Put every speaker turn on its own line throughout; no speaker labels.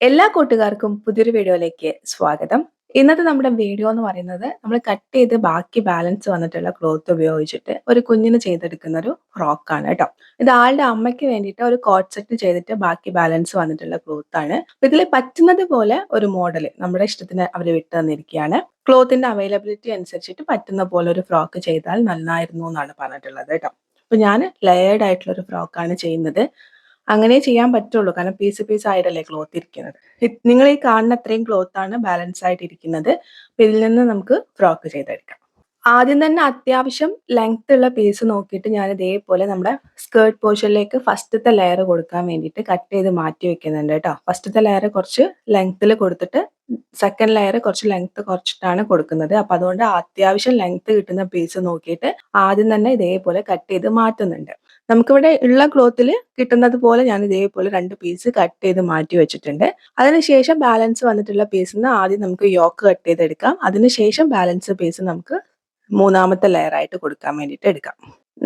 എല്ലാ കൂട്ടുകാർക്കും പുതിയൊരു വീഡിയോയിലേക്ക് സ്വാഗതം. ഇന്നത്തെ നമ്മുടെ വീഡിയോ എന്ന് പറയുന്നത് നമ്മൾ കട്ട് ചെയ്ത് ബാക്കി ബാലൻസ് വന്നിട്ടുള്ള ക്ലോത്ത് ഉപയോഗിച്ചിട്ട് ഒരു കുഞ്ഞിന് ചെയ്തെടുക്കുന്ന ഒരു ഫ്രോക്കാണ് കേട്ടോ. ഇത് ആളുടെ അമ്മയ്ക്ക് വേണ്ടിയിട്ട് ഒരു കോട്ട് സെറ്റ് ചെയ്തിട്ട് ബാക്കി ബാലൻസ് വന്നിട്ടുള്ള ക്ലോത്ത് ആണ്. ഇതിൽ പറ്റുന്നത് പോലെ ഒരു മോഡൽ നമ്മുടെ ഇഷ്ടത്തിന് അവർ വിട്ടു തന്നിരിക്കുകയാണ്. ക്ലോത്തിന്റെ അവൈലബിലിറ്റി അനുസരിച്ചിട്ട് പറ്റുന്ന പോലെ ഒരു ഫ്രോക്ക് ചെയ്താൽ നന്നായിരുന്നു എന്നാണ് പറഞ്ഞിട്ടുള്ളത് കേട്ടോ. അപ്പൊ ഞാൻ ലെയർഡ് ആയിട്ടുള്ള ഒരു ഫ്രോക്കാണ് ചെയ്യുന്നത്. അങ്ങനെ ചെയ്യാൻ പറ്റുള്ളൂ. കാരണം പീസ് പീസ് ആയിട്ടല്ലേ ക്ലോത്ത് ഇരിക്കുന്നത്. നിങ്ങൾ ഈ കാണുന്ന അത്രയും ക്ലോത്ത് ആണ് ബാലൻസ് ആയിട്ട് ഇരിക്കുന്നത്. ഇതിൽ നിന്ന് നമുക്ക് ഫ്രോക്ക് ചെയ്തെടുക്കാം. ആദ്യം തന്നെ അത്യാവശ്യം ലെങ്ത് ഉള്ള പീസ് നോക്കിയിട്ട് ഞാൻ ഇതേപോലെ നമ്മുടെ സ്കേർട്ട് പോർഷനിലേക്ക് ഫസ്റ്റത്തെ ലെയർ കൊടുക്കാൻ വേണ്ടിയിട്ട് കട്ട് ചെയ്ത് മാറ്റി വെക്കുന്നുണ്ട് കേട്ടോ. ഫസ്റ്റത്തെ ലെയർ കുറച്ച് ലെങ്ത്തിൽ കൊടുത്തിട്ട് സെക്കൻഡ് ലെയർ കുറച്ച് ലെങ്ത് കുറച്ചിട്ടാണ് കൊടുക്കുന്നത്. അപ്പൊ അതുകൊണ്ട് അത്യാവശ്യം ലെങ്ത് കിട്ടുന്ന പീസ് നോക്കിയിട്ട് ആദ്യം തന്നെ ഇതേപോലെ കട്ട് ചെയ്ത് മാറ്റുന്നുണ്ട്. നമുക്കിവിടെ ഉള്ള ക്ലോത്തിൽ കിട്ടുന്നത് പോലെ ഞാൻ ഇതേപോലെ രണ്ട് പീസ് കട്ട് ചെയ്ത് മാറ്റി വെച്ചിട്ടുണ്ട്. അതിനുശേഷം ബാലൻസ് വന്നിട്ടുള്ള പീസിൽ നിന്ന് ആദ്യം നമുക്ക് യോക്ക് കട്ട് ചെയ്തെടുക്കാം. അതിനുശേഷം ബാലൻസ് പീസ് നമുക്ക് മൂന്നാമത്തെ ലെയറായിട്ട് കൊടുക്കാൻ വേണ്ടിയിട്ട് എടുക്കാം.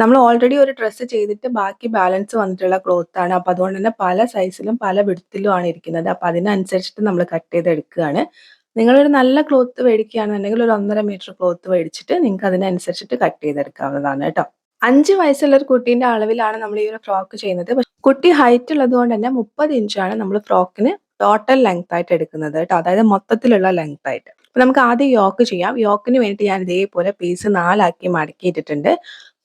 നമ്മൾ ഓൾറെഡി ഒരു ഡ്രസ്സ് ചെയ്തിട്ട് ബാക്കി ബാലൻസ് വന്നിട്ടുള്ള ക്ലോത്ത് ആണ്. അപ്പൊ അതുകൊണ്ട് തന്നെ പല സൈസിലും പല വിടുത്തിലും ആണ് ഇരിക്കുന്നത്. അപ്പൊ അതിനനുസരിച്ചിട്ട് നമ്മൾ കട്ട് ചെയ്ത് എടുക്കുകയാണ് നിങ്ങളൊരു നല്ല ക്ലോത്ത് മേടിക്കുകയാണെന്നുണ്ടെങ്കിൽ ഒരു ഒന്നര മീറ്റർ ക്ലോത്ത് മേടിച്ചിട്ട് നിങ്ങൾക്ക് അതിനനുസരിച്ചിട്ട് കട്ട് ചെയ്തെടുക്കാവുന്നതാണ് കേട്ടോ. അഞ്ച് വയസ്സുള്ള ഒരു കുട്ടീന്റെ അളവിലാണ് നമ്മൾ ഈ ഒരു ഫ്രോക്ക് ചെയ്യുന്നത്. കുട്ടി ഹൈറ്റ് ഉള്ളത് കൊണ്ട് തന്നെ മുപ്പത് ഇഞ്ചാണ് നമ്മൾ ഫ്രോക്കിന് ടോട്ടൽ ലെങ്ത് ആയിട്ട് എടുക്കുന്നത് കേട്ടോ. അതായത് മൊത്തത്തിലുള്ള ലെങ്ത് ആയിട്ട്. അപ്പൊ നമുക്ക് ആദ്യം യോക്ക് ചെയ്യാം. യോക്കിന് വേണ്ടി ഞാൻ ഇതേപോലെ പീസ് നാലാക്കി മടക്കിയിട്ടിട്ടുണ്ട്.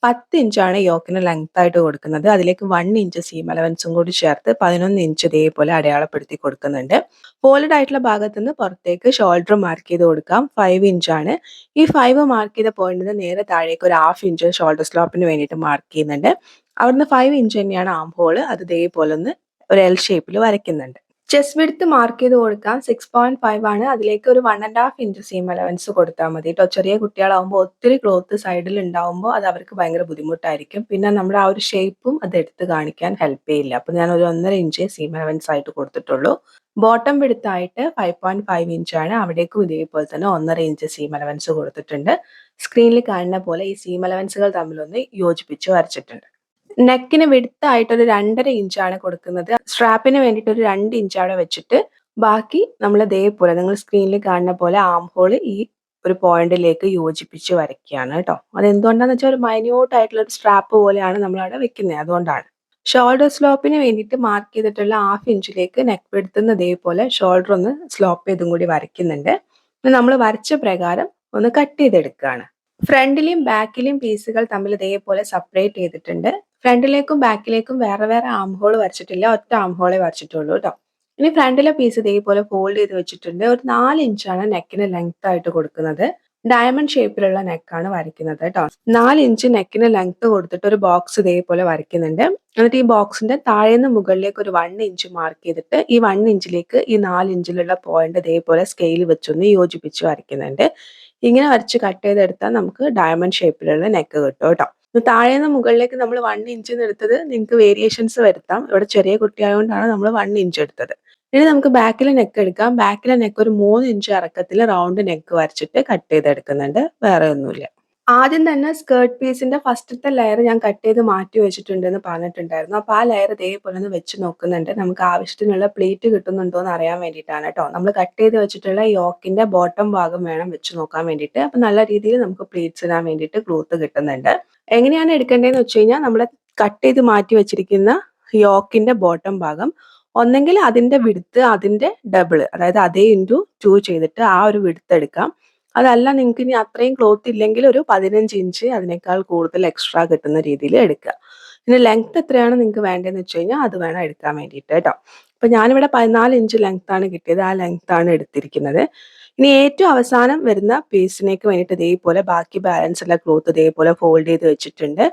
പത്ത് ഇഞ്ചാണ് യോക്കിന് ലെങ്ത് ആയിട്ട് കൊടുക്കുന്നത്. അതിലേക്ക് വൺ ഇഞ്ച് സീം അലവൻസും കൂടി ചേർത്ത് പതിനൊന്ന് ഇഞ്ച് ഇതേപോലെ അടയാളപ്പെടുത്തി കൊടുക്കുന്നുണ്ട്. ഫോൾഡ് ആയിട്ടുള്ള ഭാഗത്ത് നിന്ന് പുറത്തേക്ക് ഷോൾഡർ മാർക്ക് ചെയ്ത് കൊടുക്കാം. ഫൈവ് ഇഞ്ചാണ് ഈ ഫൈവ് മാർക്ക് ചെയ്ത പോയിന്റിന് നേരെ താഴേക്ക് ഒരു ഹാഫ് ഇഞ്ച് ഷോൾഡർ സ്ലോപ്പിന് വേണ്ടിയിട്ട് മാർക്ക് ചെയ്യുന്നുണ്ട്. അവിടുന്ന് ഫൈവ് ഇഞ്ച് തന്നെയാണ് ആം ഹോൾ അത് ഇതേപോലെ ഒന്ന് ഒരു എൽ ഷേപ്പിൽ വരയ്ക്കുന്നുണ്ട്. ചെസ്റ്റ് വിടുത്ത് മാർക്ക് ചെയ്ത് കൊടുക്കാം. സിക്സ് പോയിന്റ് ഫൈവ് ആണ്. അതിലേക്ക് ഒരു one and half inch seam allowance കൊടുത്താൽ മതി കേട്ടോ ചെറിയ കുട്ടികളാവുമ്പോൾ ഒത്തിരി ക്ലോത്ത് സൈഡിൽ ഉണ്ടാവുമ്പോൾ അത് അവർക്ക് ഭയങ്കര ബുദ്ധിമുട്ടായിരിക്കും. പിന്നെ നമ്മുടെ ആ ഒരു ഷേപ്പും അത് എടുത്ത് കാണിക്കാൻ ഹെൽപ്പ് ചെയ്യില്ല. അപ്പൊ ഞാൻ ഒരു ഒന്നര ഇഞ്ച് സീം അലവൻസ് ആയിട്ട് കൊടുത്തിട്ടുള്ളൂ. ബോട്ടം വിടുത്തായിട്ട് ഫൈവ് പോയിന്റ് ഫൈവ് ഇഞ്ച് ആണ്. അവിടേക്കും ഇതേപോലെ തന്നെ ഒന്നര ഇഞ്ച് സീം അലവൻസ് കൊടുത്തിട്ടുണ്ട്. സ്ക്രീനിൽ കാണുന്ന പോലെ ഈ സീം അലവൻസുകൾ തമ്മിലൊന്ന് യോജിപ്പിച്ച് വരച്ചിട്ടുണ്ട്. നെക്കിന് വിടുത്തായിട്ട് ഒരു രണ്ടര ഇഞ്ചാണ് കൊടുക്കുന്നത്. സ്ട്രാപ്പിന് വേണ്ടിയിട്ട് ഒരു രണ്ട് ഇഞ്ച് അവിടെ വെച്ചിട്ട് ബാക്കി നമ്മൾ ഇതേപോലെ നിങ്ങൾ സ്ക്രീനിൽ കാണുന്ന പോലെ ആം ഹോൾ ഈ ഒരു പോയിന്റിലേക്ക് യോജിപ്പിച്ച് വരയ്ക്കുകയാണ് കേട്ടോ. അത് എന്തുകൊണ്ടാന്ന് വെച്ചാൽ ഒരു മൈന്യൂട്ട് ആയിട്ടുള്ള ഒരു സ്ട്രാപ്പ് പോലെയാണ് നമ്മൾ അവിടെ വെക്കുന്നത് അതുകൊണ്ടാണ്. ഷോൾഡർ സ്ലോപ്പിന് വേണ്ടിയിട്ട് മാർക്ക് ചെയ്തിട്ടുള്ള ഹാഫ് ഇഞ്ചിലേക്ക് നെക്ക് വെടുത്തുന്ന ഇതേപോലെ ഷോൾഡർ ഒന്ന് സ്ലോപ്പ് ചെയ്തും കൂടി വരയ്ക്കുന്നുണ്ട്. നമ്മൾ വരച്ച പ്രകാരം ഒന്ന് കട്ട് ചെയ്തെടുക്കുകയാണ്. ഫ്രണ്ടിലെയും ബാക്കിലെയും പീസുകൾ തമ്മിൽ ഇതേപോലെ സെപ്പറേറ്റ് ചെയ്തിട്ടുണ്ട്. ഫ്രണ്ടിലേക്കും ബാക്കിലേക്കും വേറെ വേറെ ആം ഹോൾ വരച്ചിട്ടില്ല ഒറ്റ ആം ഹോളേ വരച്ചിട്ടുള്ളൂ കേട്ടോ ഇനി ഫ്രണ്ടിലെ പീസ് ഇതേപോലെ ഫോൾഡ് ചെയ്ത് വെച്ചിട്ടുണ്ട്. ഒരു നാല് ഇഞ്ചാണ് നെക്കിന് ലെങ്ത് ആയിട്ട് കൊടുക്കുന്നത്. ഡയമണ്ട് ഷേപ്പിലുള്ള നെക്കാണ് വരയ്ക്കുന്നത് കേട്ടോ നാല് ഇഞ്ച് നെക്കിന് ലെങ്ത് കൊടുത്തിട്ട് ഒരു ബോക്സ് ഇതേപോലെ വരയ്ക്കുന്നുണ്ട്. എന്നിട്ട് ഈ ബോക്സിന്റെ താഴേന്ന് മുകളിലേക്ക് ഒരു വൺ ഇഞ്ച് മാർക്ക് ചെയ്തിട്ട് ഈ വൺ ഇഞ്ചിലേക്ക് ഈ നാല് ഇഞ്ചിലുള്ള പോയിന്റ് ഇതേപോലെ സ്കെയിൽ വെച്ചൊന്ന് യോജിപ്പിച്ച് വരയ്ക്കുന്നുണ്ട്. ഇങ്ങനെ വരച്ച് കട്ട് ചെയ്തെടുത്താൽ നമുക്ക് ഡയമണ്ട് ഷേപ്പിലുള്ള നെക്ക് കിട്ടും കേട്ടോ താഴെ നിന്ന് മുകളിലേക്ക് നമ്മൾ വൺ ഇഞ്ച് എടുത്തത് നിങ്ങൾക്ക് വേരിയേഷൻസ് വരുത്താം. ഇവിടെ ചെറിയ കുട്ടിയായതുകൊണ്ടാണ് നമ്മൾ വൺ ഇഞ്ച് എടുത്തത്. ഇനി നമുക്ക് ബാക്കിലെ നെക്ക് എടുക്കാം. ബാക്കിലെ നെക്ക് ഒരു മൂന്ന് ഇഞ്ച് ഇറക്കത്തിൽ റൗണ്ട് നെക്ക് വരച്ചിട്ട് കട്ട് ചെയ്തെടുക്കുന്നുണ്ട്. വേറെ ഒന്നുമില്ല. ആദ്യം തന്നെ സ്കേർട്ട് പീസിന്റെ ഫസ്റ്റത്തെ ലെയർ ഞാൻ കട്ട് ചെയ്ത് മാറ്റി വെച്ചിട്ടുണ്ട് എന്ന് പറഞ്ഞിട്ടുണ്ടായിരുന്നു. അപ്പൊ ആ ലെയർ ഇതേപോലെ ഒന്ന് വെച്ച് നോക്കുന്നുണ്ട്. നമുക്ക് ആവശ്യത്തിനുള്ള പ്ലേറ്റ് കിട്ടുന്നുണ്ടോ എന്ന് അറിയാൻ വേണ്ടിയിട്ടാണ് കേട്ടോ നമ്മൾ കട്ട് ചെയ്ത് വെച്ചിട്ടുള്ള യോക്കിന്റെ ബോട്ടം ഭാഗം വേണം വെച്ച് നോക്കാൻ വേണ്ടിയിട്ട്. അപ്പൊ നല്ല രീതിയിൽ നമുക്ക് പ്ലേറ്റ്സ് ഇടാൻ വേണ്ടിയിട്ട് ക്ലോത്ത് കിട്ടുന്നുണ്ട്. എങ്ങനെയാണ് എടുക്കേണ്ടതെന്ന് വെച്ച് കഴിഞ്ഞാൽ നമ്മൾ കട്ട് ചെയ്ത് മാറ്റി വെച്ചിരിക്കുന്ന യോക്കിന്റെ ബോട്ടം ഭാഗം ഒന്നെങ്കിൽ അതിന്റെ വിടുത്ത് അതിന്റെ ഡബിൾ അതായത് അതേ ഇന്റു ടു ചെയ്തിട്ട് ആ ഒരു വിടുത്ത് എടുക്കാം. അതല്ല നിങ്ങൾക്ക് ഇനി അത്രയും ക്ലോത്ത് ഇല്ലെങ്കിൽ ഒരു പതിനഞ്ച് ഇഞ്ച് അതിനേക്കാൾ കൂടുതൽ എക്സ്ട്രാ കിട്ടുന്ന രീതിയിൽ എടുക്കുക. പിന്നെ ലെങ്ത് എത്രയാണ് നിങ്ങൾക്ക് വേണ്ടതെന്ന് വെച്ച് കഴിഞ്ഞാൽ അത് വേണം എടുക്കാൻ വേണ്ടിയിട്ട് കേട്ടോ. അപ്പൊ ഞാനിവിടെ പതിനാല് ഇഞ്ച് ലെങ്ത് ആണ് കിട്ടിയത്. ആ ലെങ്ത് ആണ് എടുത്തിരിക്കുന്നത്. ഇനി ഏറ്റവും അവസാനം വരുന്ന പീസിനേക്ക് വേണ്ടിയിട്ട് ഇതേപോലെ ബാക്കി ബാലൻസ് ഉള്ള ക്ലോത്ത് ഇതേപോലെ ഫോൾഡ് ചെയ്ത് വെച്ചിട്ടുണ്ട്.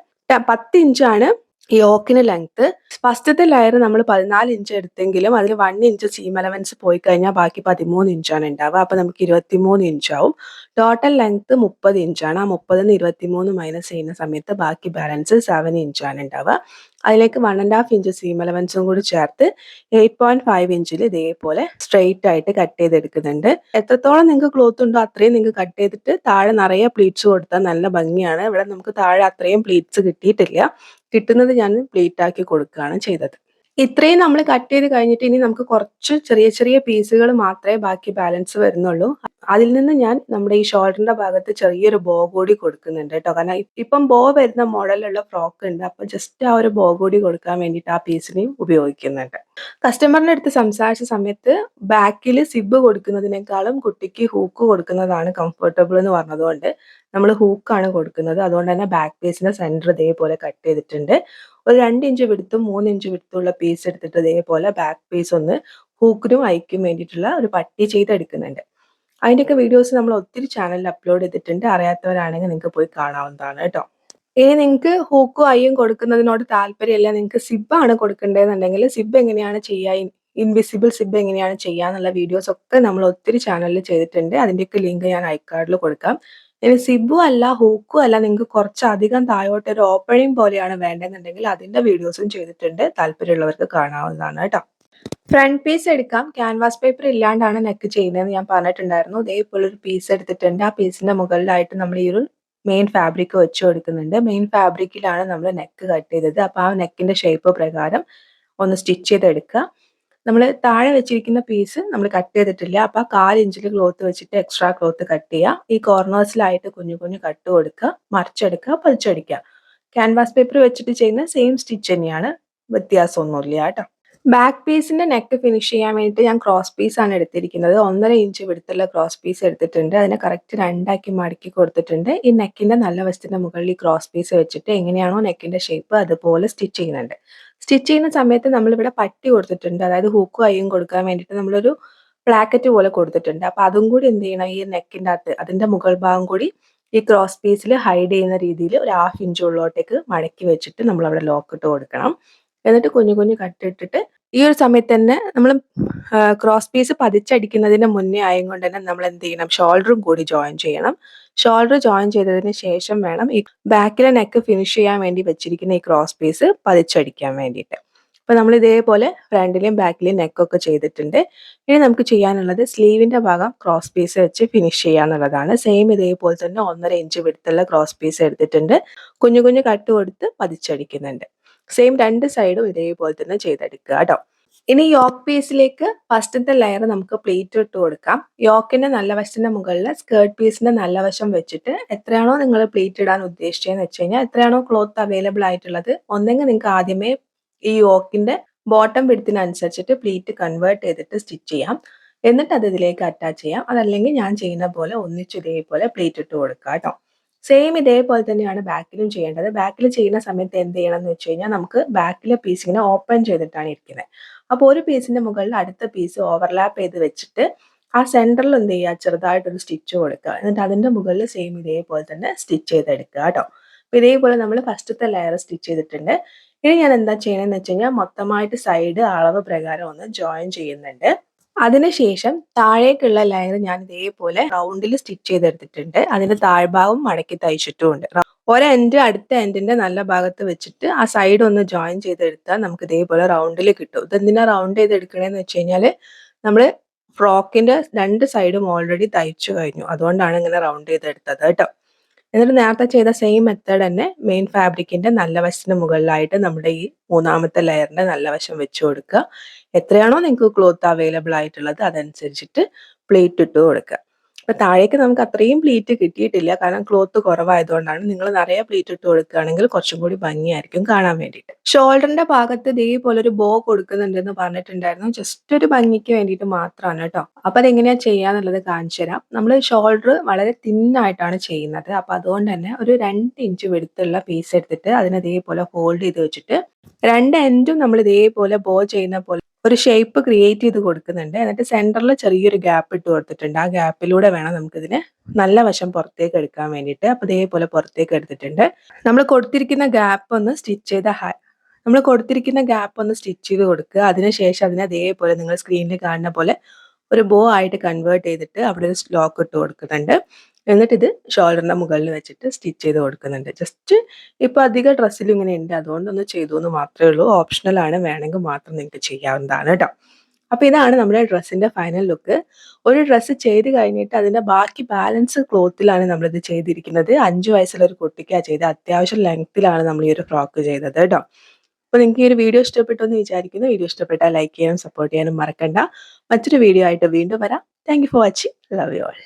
പത്ത് ഇഞ്ചാണ് യോക്കിന് ലെങ്ത് ഫസ്റ്റത്തെ ലയർ നമ്മൾ പതിനാല് ഇഞ്ച് എടുത്തെങ്കിലും അതിൽ വൺ ഇഞ്ച് സീം അലവൻസ് പോയി കഴിഞ്ഞാൽ ബാക്കി പതിമൂന്ന് ഇഞ്ചാണ് ഉണ്ടാവുക. അപ്പൊ നമുക്ക് ഇരുപത്തിമൂന്ന് ഇഞ്ചാവും ടോട്ടൽ ലെങ്ത് മുപ്പത് ഇഞ്ചാണ് ആ മുപ്പതിന് ഇരുപത്തിമൂന്ന് മൈനസ് ചെയ്യുന്ന സമയത്ത് ബാക്കി ബാലൻസ് സെവൻ ഇഞ്ചാണ് ഉണ്ടാവുക. അതിലേക്ക് one and half inch seam അലവൻസും കൂടി ചേർത്ത് എയ്റ്റ് പോയിന്റ് ഫൈവ് ഇഞ്ചിൽ ഇതേപോലെ സ്ട്രെയിറ്റ് ആയിട്ട് കട്ട് ചെയ്തെടുക്കുന്നുണ്ട്. എത്രത്തോളം നിങ്ങൾക്ക് ക്ലോത്ത് ഉണ്ടോ അത്രയും നിങ്ങൾക്ക് കട്ട് ചെയ്തിട്ട് താഴെ നിറയെ പ്ലീറ്റ്സ് കൊടുത്താൽ നല്ല ഭംഗിയാണ്. ഇവിടെ നമുക്ക് താഴെ അത്രയും പ്ലീറ്റ്സ് കിട്ടിയിട്ടില്ല. കിട്ടുന്നത് ഞാൻ പ്ലേറ്റ് ആക്കി കൊടുക്കുകയാണ് ചെയ്തത്. ഇത്രയും നമ്മൾ കട്ട് ചെയ്ത് കഴിഞ്ഞിട്ട് ഇനി നമുക്ക് കുറച്ച് ചെറിയ ചെറിയ പീസുകൾ മാത്രമേ ബാക്കി ബാലൻസ് വരുന്നുള്ളൂ. അതിൽ നിന്ന് ഞാൻ നമ്മുടെ ഈ ഷോൾഡറിന്റെ ഭാഗത്ത് ചെറിയൊരു ബോ കൂടി കൊടുക്കുന്നുണ്ട് കേട്ടോ. കാരണം ഇപ്പം ബോ വരുന്ന മോഡലുള്ള ഫ്രോക്ക് ഉണ്ട്. അപ്പൊ ജസ്റ്റ് ആ ഒരു ബോ കൂടി കൊടുക്കാൻ വേണ്ടിയിട്ട് ആ പീസിനെയും ഉപയോഗിക്കുന്നുണ്ട്. കസ്റ്റമറിന്റെ അടുത്ത് സംസാരിച്ച സമയത്ത് ബാക്കിൽ സിബ് കൊടുക്കുന്നതിനേക്കാളും കുട്ടിക്ക് ഹൂക്ക് കൊടുക്കുന്നതാണ് കംഫർട്ടബിൾ എന്ന് പറഞ്ഞതുകൊണ്ട് നമ്മൾ ഹൂക്കാണ് കൊടുക്കുന്നത്. അതുകൊണ്ട് തന്നെ ബാക്ക് പീസിന്റെ സെന്റർ ഇതേപോലെ കട്ട് ചെയ്തിട്ടുണ്ട്. ഒരു രണ്ട് ഇഞ്ച് വിടുത്തും മൂന്ന് ഇഞ്ച് വിടുത്തുള്ള പീസ് എടുത്തിട്ട് ഇതേപോലെ ബാക്ക് പീസ് ഒന്ന് ഹൂക്കിനും ഐക്കും വേണ്ടിയിട്ടുള്ള ഒരു പട്ടി ചെയ്തെടുക്കുന്നുണ്ട്. അതിന്റെയൊക്കെ വീഡിയോസ് നമ്മൾ ഒത്തിരി ചാനലിൽ അപ്ലോഡ് ചെയ്തിട്ടുണ്ട്. അറിയാത്തവരാണെങ്കിൽ നിങ്ങൾക്ക് പോയി കാണാവുന്നതാണ് കേട്ടോ. ഇനി നിങ്ങൾക്ക് ഹൂക്കും ഐയും കൊടുക്കുന്നതിനോട് താല്പര്യമില്ല നിങ്ങൾക്ക് സിബാണ് കൊടുക്കേണ്ടതെന്നുണ്ടെങ്കിൽ സിബ് എങ്ങനെയാണ് ചെയ്യുക ഇൻവിസിബിൾ സിബ് എങ്ങനെയാണ് ചെയ്യുക എന്നുള്ള വീഡിയോസ് ഒക്കെ നമ്മൾ ഒത്തിരി ചാനലിൽ ചെയ്തിട്ടുണ്ട്. അതിന്റെയൊക്കെ ലിങ്ക് ഞാൻ ഐക്കാർഡിൽ കൊടുക്കാം. ഇനി സിബു അല്ല ഹൂക്കും അല്ല നിങ്ങൾക്ക് കുറച്ചധികം താഴോട്ട് ഒരു ഓപ്പണിംഗ് പോലെയാണ് വേണ്ടതെന്നുണ്ടെങ്കിൽ അതിന്റെ വീഡിയോസും ചെയ്തിട്ടുണ്ട്. താല്പര്യമുള്ളവർക്ക് കാണാവുന്നതാണ് കേട്ടോ. ഫ്രണ്ട് പീസ് എടുക്കാം. ക്യാൻവാസ് പേപ്പർ ഇല്ലാണ്ടാണ് നെക്ക് ചെയ്യുന്നതെന്ന് ഞാൻ പറഞ്ഞിട്ടുണ്ടായിരുന്നു. ഇതേപോലെ ഒരു പീസ് എടുത്തിട്ടുണ്ട്. ആ പീസിന്റെ മുകളിലായിട്ട് നമ്മൾ ഈ ഒരു മെയിൻ ഫാബ്രിക് വെച്ച് കൊടുക്കുന്നുണ്ട്. മെയിൻ ഫാബ്രിക്കിലാണ് നമ്മൾ നെക്ക് കട്ട് ചെയ്തത്. അപ്പോൾ ആ നെക്കിന്റെ ഷേപ്പ് പ്രകാരം ഒന്ന് സ്റ്റിച്ച് ചെയ്തെടുക്കുക. നമ്മൾ താഴെ വെച്ചിരിക്കുന്ന പീസ് നമ്മൾ കട്ട് ചെയ്തിട്ടില്ല. അപ്പോൾ ആ 4 ഇഞ്ചിൽ ക്ലോത്ത് വെച്ചിട്ട് എക്സ്ട്രാ ക്ലോത്ത് കട്ട് ചെയ്യുക. ഈ കോർണേഴ്സിലായിട്ട് കുഞ്ഞു കുഞ്ഞു കട്ട് കൊടുക്കുക. മറിച്ചെടുക്കുക. പതിച്ചടിക്കുക. ക്യാൻവാസ് പേപ്പർ വെച്ചിട്ട് ചെയ്യുന്ന സെയിം സ്റ്റിച്ച് തന്നെയാണ്. വ്യത്യാസമൊന്നുമില്ല കേട്ടോ. ബാക്ക് പീസിന്റെ നെക്ക് ഫിനിഷ് ചെയ്യാൻ വേണ്ടിയിട്ട് ഞാൻ ക്രോസ് പീസ് ആണ് എടുത്തിരിക്കുന്നത്. ഒന്നര ഇഞ്ച് വിടുത്തുള്ള ക്രോസ് പീസ് എടുത്തിട്ടുണ്ട്. അതിനെ കറക്റ്റ് രണ്ടാക്കി മടക്കി കൊടുത്തിട്ടുണ്ട്. ഈ നെക്കിന്റെ നല്ല വശത്തിന്റെ മുകളിൽ ഈ ക്രോസ് പീസ് വെച്ചിട്ട് എങ്ങനെയാണോ നെക്കിന്റെ ഷേപ്പ് അതുപോലെ സ്റ്റിച്ച് ചെയ്യുന്നുണ്ട്. സ്റ്റിച്ച് ചെയ്യുന്ന സമയത്ത് നമ്മളിവിടെ പട്ടി കൊടുത്തിട്ടുണ്ട്. അതായത് ഹൂക്കും അയ്യും കൊടുക്കാൻ വേണ്ടിയിട്ട് നമ്മളൊരു പ്ലാക്കറ്റ് പോലെ കൊടുത്തിട്ടുണ്ട്. അപ്പോൾ അതും കൂടി എന്ത് ചെയ്യണം ഈ നെക്കിന്റെ അകത്ത് അതിന്റെ മുകൾ ഭാഗം കൂടി ഈ ക്രോസ് പീസിൽ ഹൈഡ് ചെയ്യുന്ന രീതിയിൽ ഒരു ഹാഫ് ഇഞ്ച് ഉള്ളോട്ടേക്ക് മടക്കി വെച്ചിട്ട് നമ്മൾ അവിടെ ലോക്ക് ഇട്ട് കൊടുക്കണം. എന്നിട്ട് കുഞ്ഞു കുഞ്ഞു കട്ട് ഇട്ടിട്ട് ഈ ഒരു സമയത്ത് തന്നെ നമ്മൾ ക്രോസ് പീസ് പതിച്ചടിക്കുന്നതിന് മുന്നേ ആയതുകൊണ്ട് തന്നെ നമ്മൾ എന്ത് ചെയ്യണം ഷോൾഡറും കൂടി ജോയിൻ ചെയ്യണം. ഷോൾഡർ ജോയിൻ ചെയ്തതിന് ശേഷം വേണം ഈ ബാക്കിലെ നെക്ക് ഫിനിഷ് ചെയ്യാൻ വേണ്ടി വെച്ചിരിക്കുന്ന ഈ ക്രോസ് പീസ് പതിച്ചടിക്കാൻ വേണ്ടിയിട്ട്. അപ്പോൾ നമ്മൾ ഇതേപോലെ ഫ്രണ്ടിലെയും ബാക്കിലെയും നെക്കൊക്കെ ചെയ്തിട്ടുണ്ട്. ഇനി നമുക്ക് ചെയ്യാനുള്ളത് സ്ലീവിന്റെ ഭാഗം ക്രോസ് പീസ് വെച്ച് ഫിനിഷ് ചെയ്യാന്നുള്ളതാണ് സെയിം ഇതേപോലെ തന്നെ 1 1/2 ഇഞ്ച് വിടുത്തുള്ള ക്രോസ് പീസ് എടുത്തിട്ടുണ്ട്. കുഞ്ഞു കുഞ്ഞു കട്ട് കൊടുത്ത് പതിച്ചടിക്കുന്നുണ്ട്. സെയിം രണ്ട് സൈഡും ഇതേപോലെ തന്നെ ചെയ്തെടുക്കുക കേട്ടോ. ഇനി യോക്ക് പീസിലേക്ക് ഫസ്റ്റത്തെ ലെയർ നമുക്ക് പ്ലേറ്റ് ഇട്ട് കൊടുക്കാം. യോക്കിന്റെ നല്ല വശത്തിന്റെ മുകളിൽ സ്കേർട്ട് പീസിന്റെ നല്ല വശം വെച്ചിട്ട് എത്രയാണോ നിങ്ങൾ പ്ലേറ്റ് ഇടാൻ ഉദ്ദേശിച്ചതെന്ന് വെച്ച് കഴിഞ്ഞാൽ എത്രയാണോ ക്ലോത്ത് അവൈലബിൾ ആയിട്ടുള്ളത് ഒന്നെങ്കിൽ നിങ്ങൾക്ക് ആദ്യമേ ഈ യോക്കിന്റെ ബോട്ടം പിടുത്തിനനുസരിച്ചിട്ട് പ്ലീറ്റ് കൺവേർട്ട് ചെയ്തിട്ട് സ്റ്റിച്ച് ചെയ്യാം. എന്നിട്ട് അത് ഇതിലേക്ക് അറ്റാച്ച് ചെയ്യാം. അതല്ലെങ്കിൽ ഞാൻ ചെയ്യുന്ന പോലെ ഒന്നിച്ച് ഇതേപോലെ പ്ലീറ്റ് ഇട്ട് കൊടുക്കാം കേട്ടോ. സെയിം ഇതേപോലെ തന്നെയാണ് ബാക്കിലും ചെയ്യേണ്ടത്. ബാക്കിൽ ചെയ്യുന്ന സമയത്ത് എന്ത് ചെയ്യണം എന്ന് വെച്ച് കഴിഞ്ഞാൽ നമുക്ക് ബാക്കിലെ പീസ് ഇങ്ങനെ ഓപ്പൺ ചെയ്തിട്ടാണ് ഇരിക്കുന്നത്. അപ്പോൾ ഒരു പീസിന്റെ മുകളിൽ അടുത്ത പീസ് ഓവർലാപ്പ് ചെയ്ത് വെച്ചിട്ട് ആ സെന്ററിൽ എന്ത് ചെയ്യുക ചെറുതായിട്ടൊരു സ്റ്റിച്ച് കൊടുക്കുക. എന്നിട്ട് അതിന്റെ മുകളിൽ സെയിം ഇതേപോലെ തന്നെ സ്റ്റിച്ച് ചെയ്തെടുക്കുക കേട്ടോ. അപ്പോൾ ഇതേപോലെ നമ്മൾ ഫസ്റ്റത്തെ ലെയർ സ്റ്റിച്ച് ചെയ്തിട്ടുണ്ട്. ഇനി ഞാൻ എന്താ ചെയ്യണമെന്ന് വെച്ച് കഴിഞ്ഞാൽ മൊത്തമായിട്ട് സൈഡ് അളവ് പ്രകാരം ഒന്ന് ജോയിൻ ചെയ്യുന്നുണ്ട്. അതിനുശേഷം താഴേക്കുള്ള ലെയർ ഞാൻ ഇതേപോലെ റൗണ്ടിൽ സ്റ്റിച്ച് ചെയ്തെടുത്തിട്ടുണ്ട്. അതിന്റെ താഴ്ഭാഗം മടക്കി തയ്ച്ചിട്ടുമുണ്ട്. ഒരു എൻഡ് അടുത്ത എൻഡിന്റെ നല്ല ഭാഗത്ത് വെച്ചിട്ട് ആ സൈഡ് ഒന്ന് ജോയിൻ ചെയ്തെടുത്താൽ നമുക്ക് ഇതേപോലെ റൗണ്ടിൽ കിട്ടും. ഇതെന്തിനാ റൗണ്ട് ചെയ്തെടുക്കണേന്ന് വെച്ച് കഴിഞ്ഞാൽ നമ്മൾ ഫ്രോക്കിന്റെ രണ്ട് സൈഡും ഓൾറെഡി തയ്ച്ചു കഴിഞ്ഞു. അതുകൊണ്ടാണ് ഇങ്ങനെ റൗണ്ട് ചെയ്തെടുത്തത് കേട്ടോ. എന്നിട്ട് നേരത്തെ ചെയ്ത സെയിം മെത്തേഡ് തന്നെ മെയിൻ ഫാബ്രിക്കിന്റെ നല്ല വശത്തിന് മുകളിലായിട്ട് നമ്മുടെ ഈ മൂന്നാമത്തെ ലെയറിന്റെ നല്ല വശം വെച്ച് കൊടുക്കുക. എത്രയാണോ നിങ്ങൾക്ക് ക്ലോത്ത് അവൈലബിൾ ആയിട്ടുള്ളത് അതനുസരിച്ചിട്ട് പ്ലേറ്റ് ഇട്ട് കൊടുക്കുക. അപ്പോൾ താഴേക്ക് നമുക്ക് അത്രയും പ്ലീറ്റ് കിട്ടിയിട്ടില്ല. കാരണം ക്ലോത്ത് കുറവായതുകൊണ്ടാണ്. നിങ്ങൾ നിറയെ പ്ലീറ്റ് ഇട്ട് കൊടുക്കുകയാണെങ്കിൽ കുറച്ചും കൂടി ഭംഗിയായിരിക്കും കാണാൻ വേണ്ടിയിട്ട്. ഷോൾഡറിന്റെ ഭാഗത്ത് ഇതേപോലെ ഒരു ബോ കൊടുക്കുന്നുണ്ടെന്ന് പറഞ്ഞിട്ടുണ്ടായിരുന്നു. ജസ്റ്റ് ഒരു ഭംഗിക്ക് വേണ്ടിയിട്ട് മാത്രമാണ് കേട്ടോ. അപ്പോൾ അതെങ്ങനെയാ ചെയ്യാന്നുള്ളത് കാണിച്ചു തരാം. നമ്മൾ ഷോൾഡർ വളരെ തിൻ ആയിട്ടാണ് ചെയ്യുന്നത്. അപ്പോൾ അതുകൊണ്ട് തന്നെ ഒരു രണ്ട് ഇഞ്ച് വെടുത്തുള്ള പീസ് എടുത്തിട്ട് അതിനെ ഇതേപോലെ ഹോൾഡ് ചെയ്ത് വെച്ചിട്ട് രണ്ട് എൻഡും നമ്മൾ ഇതേപോലെ ബോ ചെയ്യുന്ന പോലെ ഒരു ഷേപ്പ് ക്രിയേറ്റ് ചെയ്ത് കൊടുക്കുന്നുണ്ട്. എന്നിട്ട് സെന്ററിൽ ചെറിയൊരു ഗ്യാപ്പ് ഇട്ട് കൊടുത്തിട്ടുണ്ട്. ആ ഗ്യാപ്പിലൂടെ വേണം നമുക്കിതിനെ നല്ല വശം പുറത്തേക്ക് എടുക്കാൻ വേണ്ടിയിട്ട്. അപ്പോൾ ഇതേപോലെ പുറത്തേക്ക് എടുത്തിട്ടുണ്ട്. നമ്മൾ കൊടുത്തിരിക്കുന്ന ഗ്യാപ്പ് ഒന്ന് സ്റ്റിച്ച് ചെയ്ത നമ്മൾ കൊടുത്തിരിക്കുന്ന ഗ്യാപ്പ് ഒന്ന് സ്റ്റിച്ച് ചെയ്ത് കൊടുക്കുക. അതിനുശേഷം അതിനെ അതേപോലെ നിങ്ങൾ സ്ക്രീനിൽ കാണുന്ന പോലെ ഒരു ബോ ആയിട്ട് കൺവേർട്ട് ചെയ്തിട്ട് അവിടെ ഒരു ലോക്ക് ഇട്ട് കൊടുക്കുന്നുണ്ട്. എന്നിട്ട് ഇത് ഷോൾഡറിന്റെ മുകളിൽ വെച്ചിട്ട് സ്റ്റിച്ച് ചെയ്ത് കൊടുക്കുന്നുണ്ട്. ജസ്റ്റ് ഇപ്പോൾ അധികം ഡ്രസ്സിൽ ഇങ്ങനെ ഉണ്ട്. അതുകൊണ്ട് ഒന്ന് ചെയ്തു എന്ന് മാത്രമേ ഉള്ളൂ. ഓപ്ഷണൽ ആണ്. വേണമെങ്കിൽ മാത്രം നിങ്ങൾക്ക് ചെയ്യാവുന്നതാണ് കേട്ടോ. അപ്പോൾ ഇതാണ് നമ്മുടെ ഡ്രസ്സിന്റെ ഫൈനൽ ലുക്ക്. ഒരു ഡ്രസ്സ് ചെയ്ത് കഴിഞ്ഞിട്ട് അതിന്റെ ബാക്കി ബാലൻസ് ക്ലോത്തിലാണ് ഇത് ചെയ്തിരിക്കുന്നത്. അഞ്ച് വയസ്സുള്ള ഒരു കുട്ടിക്കാ ചെയ്ത് അത്യാവശ്യം ലെങ്ത്തിലാണ് നമ്മൾ ഈ ഒരു ഫ്രോക്ക് ചെയ്തത് കേട്ടോ. അപ്പോൾ നിങ്ങൾക്ക് ഈ ഒരു വീഡിയോ ഇഷ്ടപ്പെട്ടു എന്ന് വിചാരിക്കുന്നു വീഡിയോ ഇഷ്ടപ്പെട്ടാൽ ലൈക്ക് ചെയ്യാനും സപ്പോർട്ട് ചെയ്യാനും മറക്കണ്ട മറ്റൊരു വീഡിയോ ആയിട്ട് വീണ്ടും വരാം thank for watching love you all